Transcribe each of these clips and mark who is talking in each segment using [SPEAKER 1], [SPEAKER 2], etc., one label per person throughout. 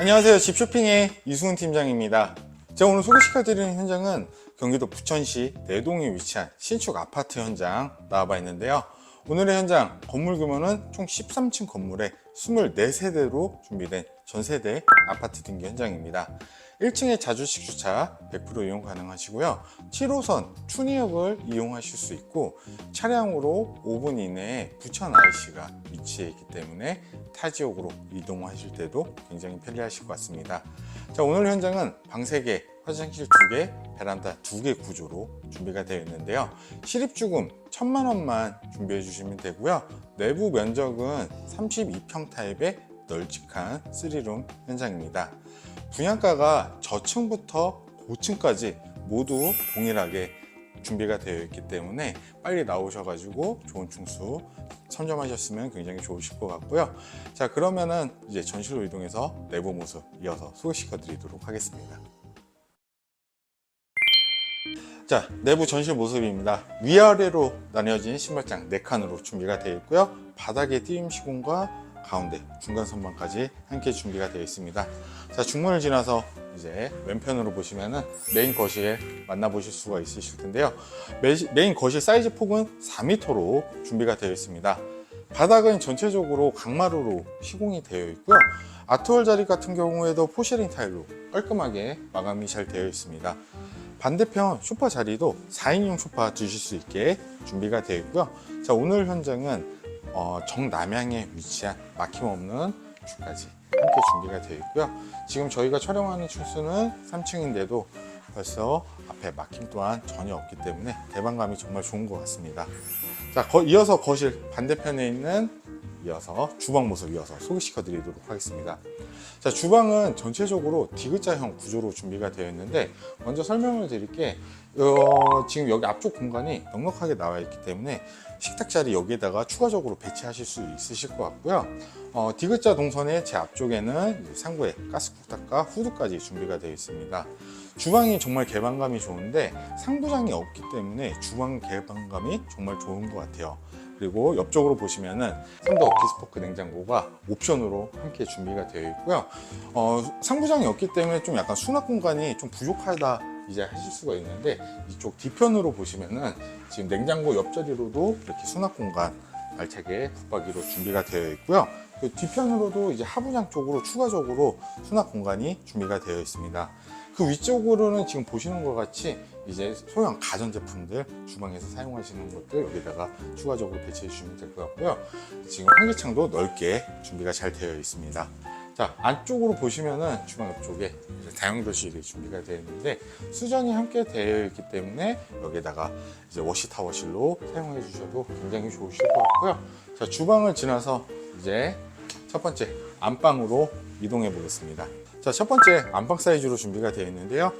[SPEAKER 1] 안녕하세요. 집쇼핑의 이수훈 팀장입니다. 제가 오늘 소개시켜드리는 현장은 경기도 부천시 내동에 위치한 신축 아파트 현장 나와봐 있는데요. 오늘의 현장 건물 규모는 총 13층 건물에 24세대로 준비된 전세대 아파트 등기 현장입니다. 1층에 자주식 주차 100% 이용 가능하시고요. 7호선 춘희역을 이용하실 수 있고 차량으로 5분 이내에 부천 IC가 위치해 있기 때문에 타 지역으로 이동하실 때도 굉장히 편리하실 것 같습니다. 자, 오늘 현장은 방 3개, 화장실 2개, 베란다 2개 구조로 준비가 되어 있는데요. 실입주금 1000만 원만 준비해 주시면 되고요. 내부 면적은 32평 타입의 널찍한 3룸 현장입니다. 분양가가 저층부터 고층까지 모두 동일하게 준비가 되어 있기 때문에 빨리 나오셔가지고 좋은 층수 선점하셨으면 굉장히 좋으실 것 같고요. 자, 그러면은 이제 전실로 이동해서 내부 모습 이어서 소개시켜 드리도록 하겠습니다. 자, 내부 전실 모습입니다. 위아래로 나뉘어진 신발장 4칸으로 준비가 되어 있고요. 바닥에 띄임 시공과 가운데 중간 선반까지 함께 준비가 되어 있습니다. 자, 중문을 지나서 이제 왼편으로 보시면은 메인 거실 만나보실 수가 있으실 텐데요. 메- 메인 거실 사이즈 폭은 4m로 준비가 되어 있습니다. 바닥은 전체적으로 강마루로 시공이 되어 있고요. 아트월 자리 같은 경우에도 포쉐린 타일로 깔끔하게 마감이 잘 되어 있습니다. 반대편 소파 자리도 4인용 소파 두실 수 있게 준비가 되어 있고요. 자, 오늘 현장은 어, 정남향에 위치한 막힘없는 주까지 함께 준비가 되어 있고요. 지금 저희가 촬영하는 층수는 3층인데도 벌써 앞에 막힘 또한 전혀 없기 때문에 대방감이 정말 좋은 것 같습니다. 자, 거- 이어서 거실 반대편에 있는 이어서 주방 모습 이어서 소개시켜 드리도록 하겠습니다. 자, 주방은 전체적으로 디귿자형 구조로 준비가 되어 있는데 먼저 설명을 드릴게 어, 지금 여기 앞쪽 공간이 넉넉하게 나와 있기 때문에 식탁 자리 여기에다가 추가적으로 배치하실 수 있으실 것 같고요. 어, 디귿자 동선의 제 앞쪽에는 상부에 가스쿡탑과 후드까지 준비가 되어 있습니다. 주방이 정말 개방감이 좋은데 상부장이 없기 때문에 주방 개방감이 정말 좋은 것 같아요. 그리고 옆쪽으로 보시면은 3도 어키스포크 냉장고가 옵션으로 함께 준비가 되어 있고요. 어, 상부장이 없기 때문에 좀 약간 수납 공간이 좀 부족하다 이제 하실 수가 있는데 이쪽 뒤편으로 보시면은 지금 냉장고 옆자리로도 이렇게 수납 공간 알차게 붙박이로 준비가 되어 있고요. 그 뒤편으로도 이제 하부장 쪽으로 추가적으로 수납 공간이 준비가 되어 있습니다. 그 위쪽으로는 지금 보시는 것 같이 이제 소형 가전제품들 주방에서 사용하시는 것들 여기다가 추가적으로 배치해 주시면 될 것 같고요. 지금 환기창도 넓게 준비가 잘 되어 있습니다. 자 안쪽으로 보시면은 주방 옆쪽에 다용도실이 준비가 되어 있는데 수전이 함께 되어 있기 때문에 여기다가 이제 워시 타워실로 사용해 주셔도 굉장히 좋으실 것 같고요. 자 주방을 지나서 이제 첫 번째 안방으로 이동해 보겠습니다. 자, 첫 번째 안방 사이즈로 준비가 되어 있는데요.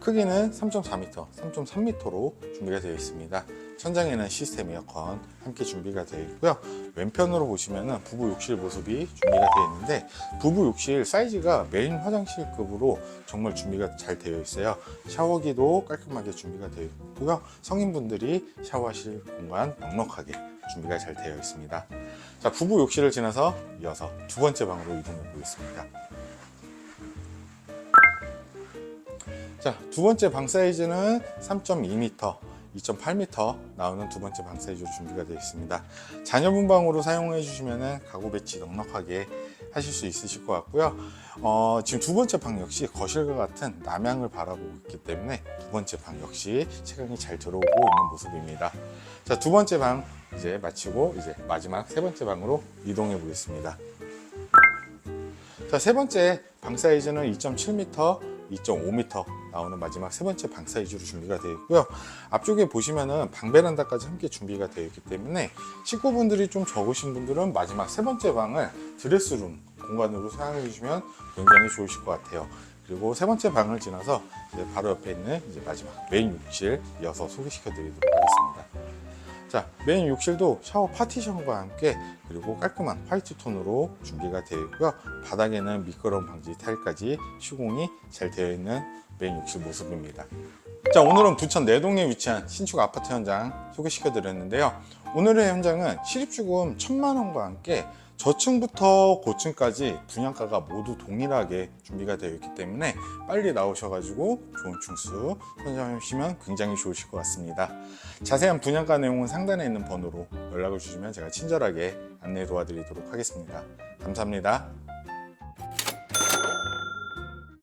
[SPEAKER 1] 크기는 3.4m, 3.3m로 준비가 되어 있습니다. 천장에는 시스템 에어컨 함께 준비가 되어 있고요. 왼편으로 보시면은 부부 욕실 모습이 준비가 되어 있는데 부부 욕실 사이즈가 메인 화장실급으로 정말 준비가 잘 되어 있어요. 샤워기도 깔끔하게 준비가 되어 있고요. 성인분들이 샤워하실 공간 넉넉하게 준비가 잘 되어 있습니다. 자, 부부 욕실을 지나서 이어서 두 번째 방으로 이동해 보겠습니다. 자, 두 번째 방 사이즈는 3.2m, 2.8m 나오는 두 번째 방 사이즈로 준비가 되어 있습니다. 자녀분 방으로 사용해 주시면 가구 배치 넉넉하게 하실 수 있으실 것 같고요. 어, 지금 두 번째 방 역시 거실과 같은 남향을 바라보고 있기 때문에 두 번째 방 역시 채광이 잘 들어오고 있는 모습입니다. 자, 두 번째 방 이제 마치고 이제 마지막 세 번째 방으로 이동해 보겠습니다. 자, 세 번째 방 사이즈는 2.7m, 2.5m 나오는 마지막 세 번째 방 사이즈로 준비가 되어 있고요. 앞쪽에 보시면은 방 베란다까지 함께 준비가 되어 있기 때문에 식구분들이 좀 적으신 분들은 마지막 세 번째 방을 드레스룸 공간으로 사용해 주시면 굉장히 좋으실 것 같아요. 그리고 세 번째 방을 지나서 바로 옆에 있는 이제 마지막 메인 욕실 이어서 소개시켜 드리도록 하겠습니다. 자, 메인 욕실도 샤워 파티션과 함께 그리고 깔끔한 화이트 톤으로 준비가 되어 있고요. 바닥에는 미끄럼 방지 타일까지 시공이 잘 되어 있는 메인 욕실 모습입니다. 자, 오늘은 부천 내동에 위치한 신축 아파트 현장 소개시켜 드렸는데요. 오늘의 현장은 실입주금 1000만 원과 함께 저층부터 고층까지 분양가가 모두 동일하게 준비가 되어 있기 때문에 빨리 나오셔가지고 좋은 층수 선정하시면 굉장히 좋으실 것 같습니다. 자세한 분양가 내용은 상단에 있는 번호로 연락을 주시면 제가 친절하게 안내 도와드리도록 하겠습니다. 감사합니다.